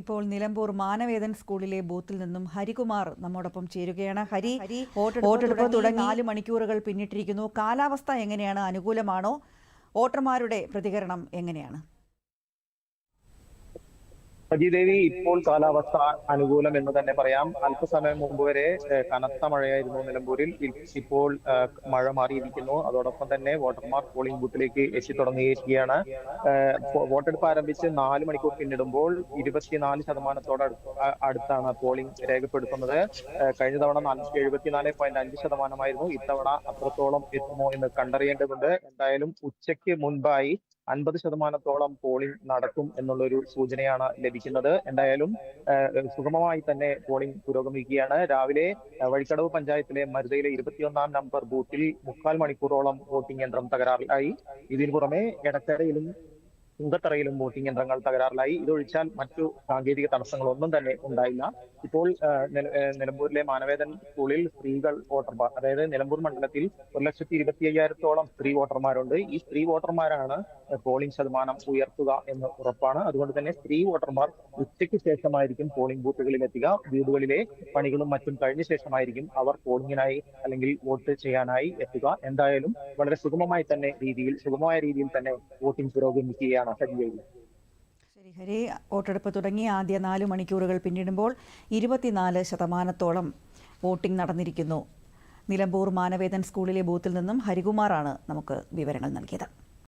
ഇപ്പോൾ നിലമ്പൂർ മാനവേദൻ സ്കൂളിലെ ബൂത്തിൽ നിന്നും ഹരികുമാർ നമ്മോടൊപ്പം ചേരുകയാണ്. ഹരി വോട്ടെടുപ്പ് തുടങ്ങി. നാല് മണിക്കൂറുകൾ പിന്നിട്ടിരിക്കുന്നു. കാലാവസ്ഥ എങ്ങനെയാണ്? അനുകൂലമാണോ? വോട്ടർമാരുടെ പ്രതികരണം എങ്ങനെയാണ്? സജിദേവി ഇപ്പോൾ കാലാവസ്ഥ അനുകൂലം എന്ന് തന്നെ പറയാം. അല്പസമയം മുമ്പ് വരെ കനത്ത മഴയായിരുന്നു നിലമ്പൂരിൽ. ഇപ്പോൾ മഴ മാറിയിരിക്കുന്നു. അതോടൊപ്പം തന്നെ വോട്ടർമാർ പോളിംഗ് ബൂത്തിലേക്ക് എത്തി തുടങ്ങിയിരിക്കുകയാണ്. വോട്ടെടുപ്പ് ആരംഭിച്ച് നാല് മണിക്കൂർ പിന്നിടുമ്പോൾ ഇരുപത്തിനാല് ശതമാനത്തോട് അടുത്താണ് പോളിംഗ് രേഖപ്പെടുത്തുന്നത്. കഴിഞ്ഞ തവണ എഴുപത്തിനാല് പോയിന്റ് അഞ്ച് ശതമാനമായിരുന്നു. ഇത്തവണ അത്രത്തോളം എത്തുമോ എന്ന് കണ്ടറിയേണ്ടതുണ്ട്. എന്തായാലും ഉച്ചയ്ക്ക് മുൻപായി അൻപത് ശതമാനത്തോളം പോളിംഗ് നടക്കും എന്നുള്ളൊരു സൂചനയാണ് ലഭിക്കുന്നത്. എന്തായാലും സുഗമമായി തന്നെ പോളിംഗ് പുരോഗമിക്കുകയാണ്. രാവിലെ വഴിക്കടവ് പഞ്ചായത്തിലെ മരുതയിലെ ഇരുപത്തിയൊന്നാം നമ്പർ ബൂത്തിൽ മുക്കാൽ മണിക്കൂറോളം വോട്ടിംഗ് യന്ത്രം തകരാറിലായി. ഇതിനു പുറമെ എടക്കരയിലും തുങ്കത്തറയിലും വോട്ടിംഗ് യന്ത്രങ്ങൾ തകരാറിലായി. ഇതൊഴിച്ചാൽ മറ്റു സാങ്കേതിക തടസ്സങ്ങൾ ഒന്നും തന്നെ ഉണ്ടായില്ല. ഇപ്പോൾ നിലമ്പൂരിലെ മാനവേദൻ സ്കൂളിൽ സ്ത്രീകൾ വോട്ടർമാർ അതായത് നിലമ്പൂർ മണ്ഡലത്തിൽ ഒരു ലക്ഷത്തി ഇരുപത്തി അയ്യായിരത്തോളം സ്ത്രീ വോട്ടർമാരുണ്ട്. ഈ സ്ത്രീ വോട്ടർമാരാണ് പോളിംഗ് ശതമാനം ഉയർത്തുക എന്ന് ഉറപ്പാണ്. അതുകൊണ്ട് തന്നെ സ്ത്രീ വോട്ടർമാർ ഉച്ചയ്ക്ക് ശേഷമായിരിക്കും പോളിംഗ് ബൂത്തുകളിൽ എത്തുക വീടുകളിലെ പണികളും മറ്റും കഴിഞ്ഞ ശേഷമായിരിക്കും അവർ പോളിംഗിനായി അല്ലെങ്കിൽ വോട്ട് ചെയ്യാനായി എത്തുക. എന്തായാലും വളരെ സുഗമമായി തന്നെ രീതിയിൽ സുഗമമായ രീതിയിൽ തന്നെ വോട്ടിംഗ് പുരോഗമിക്കുകയാണ്. സജീവയിൽ ശരി ഹരി. വോട്ടെടുപ്പ് തുടങ്ങി. ആദ്യ നാല് മണിക്കൂറുകൾ പിന്നിടുമ്പോൾ ഇരുപത്തിനാല് ശതമാനത്തോളം വോട്ടിംഗ് നടന്നിരിക്കുന്നു. നിലമ്പൂർ മാനവേദൻ സ്കൂളിലെ ബൂത്തിൽ നിന്നും ഹരികുമാറാണ് നമുക്ക് വിവരങ്ങൾ നൽകിയത്.